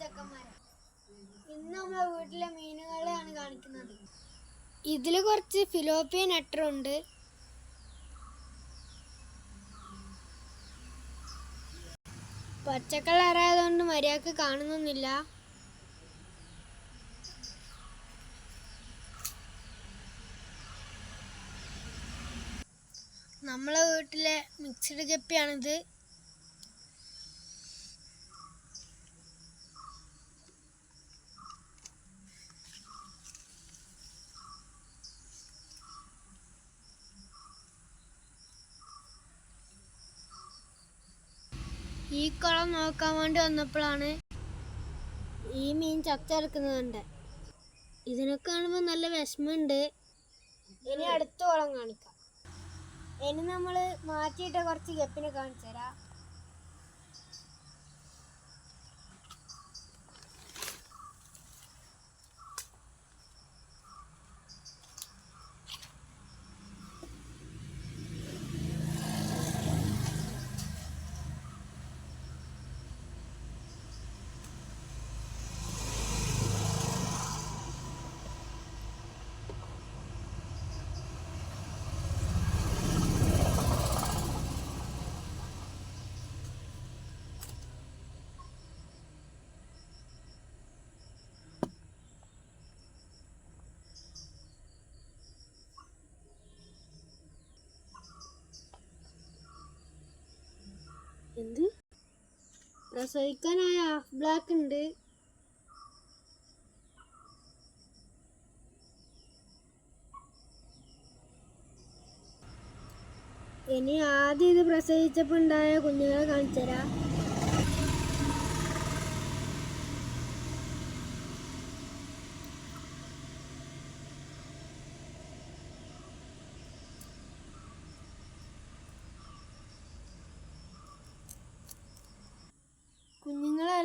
ചക്കന്മാരെ. ഇന്ന് നമ്മളെ വീട്ടിലെ മീനുകളെയാണ് കാണിക്കുന്നത്. കുറച്ച് ഫിലോപ്പിയ ഉണ്ട്. പച്ചക്കളറായതുകൊണ്ട് മര്യാദയ്ക്ക് കാണുന്നൊന്നുമില്ല. നമ്മളെ വീട്ടിലെ മിക്സഡ് ഗപ്പിയാണിത് ഈ കുളം നോക്കാൻ വേണ്ടി വന്നപ്പോഴാണ് ഈ മീൻ ചത്തെടുക്കുന്നത് ഇതിനൊക്കെ കാണുമ്പോൾ നല്ല വിഷമമുണ്ട്. ഇനി അടുത്ത കുളം കാണിക്കാം. ഇനി നമ്മൾ മാറ്റിയിട്ട കുറച്ച് ഗപ്പിനെ കാണിച്ചു തരാം പ്രസവിക്കാനായ ഹാഫ് ബ്ലാക്ക് ഉണ്ട്. ഇനി ആദ്യം ഇത് പ്രസവിച്ചപ്പോൾ ഉണ്ടായ കുഞ്ഞുങ്ങളെ കാണിച്ചു തരാം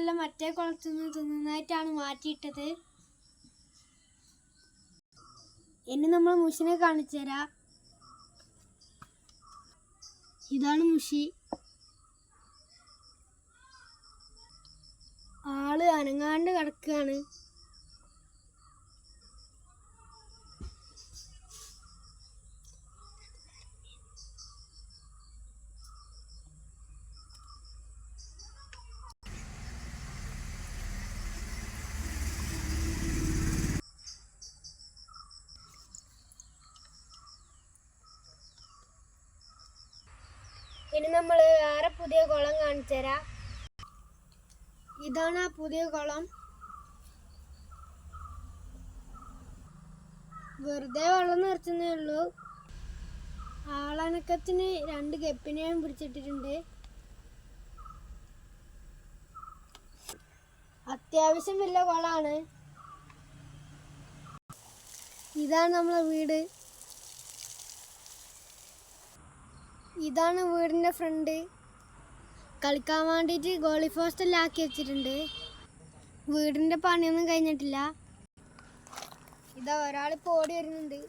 കുഞ്ഞുങ്ങളെല്ലാം മറ്റേ കുളത്തിൽ നിന്ന് തിന്നുന്നതായിട്ടാണ് മാറ്റിയിട്ടത്. ഇനി നമ്മൾ മുഷിനെ കാണിച്ചു തരാം. ഇതാണ് മുഷി. ആൾ അനങ്ങാണ്ട് കിടക്കുകയാണ്. ഇനി നമ്മൾ വേറെ പുതിയ കുളം കാണിച്ചു തരാം ഇതാണ് ആ പുതിയ കുളം. വെറുതെ വെള്ളം നിറച്ചതേ ഉള്ളൂ. ആളനക്കത്തിന് രണ്ട് ഗപ്പിനെയും പിടിച്ചിട്ടിട്ടുണ്ട്. അത്യാവശ്യം വലിയ കുളമാണ് ഇതാണ് നമ്മളെ വീട്. ഇതാണ് വീടിന്റെ ഫ്രണ്ട്. കളിക്കാൻ വേണ്ടിയിട്ട് ഗോളി പോസ്റ്റെല്ലാം ആക്കി വെച്ചിട്ടുണ്ട്. വീടിന്റെ പണിയൊന്നും കഴിഞ്ഞിട്ടില്ല. ഇതാ ഒരാൾ ഓടി വരുന്നുണ്ട്.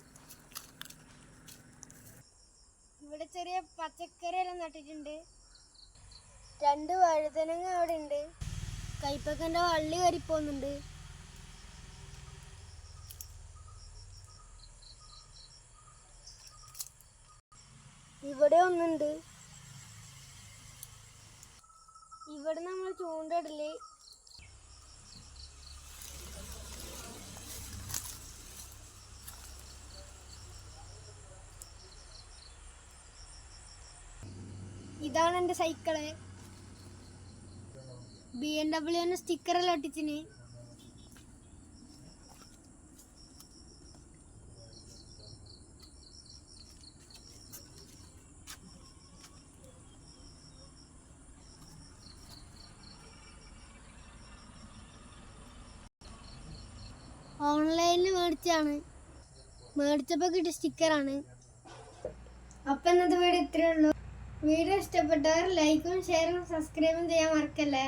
ഇവിടെ ചെറിയ പച്ചക്കറി എല്ലാം നട്ടിട്ടുണ്ട്. രണ്ട് വഴുതനങ്ങ അവിടെ ഉണ്ട് കൈപ്പക്കന്റെ വള്ളി കയറിപ്പോകുന്നുണ്ട്. ഇവിടെ ഒന്നുണ്ട്. ഇവിടെ നമ്മൾ ചൂണ്ടയിടൽ. ഇതാണ് എന്റെ സൈക്കിൾ. ബി എം ഡബ്ല്യുവിന് സ്റ്റിക്കറെല്ലാം ഒട്ടിച്ചിന് ഓൺലൈനിൽ മേടിച്ചാണ് മേടിച്ചപ്പോൾ കിട്ടിയ സ്റ്റിക്കറാണ്. അപ്പം ഇന്നത്തെ വീഡിയോ ഇത്രയേ ഉള്ളൂ. വീഡിയോ ഇഷ്ടപ്പെട്ടവർ ലൈക്കും ഷെയറും സബ്സ്ക്രൈബും ചെയ്യാൻ മറക്കല്ലേ?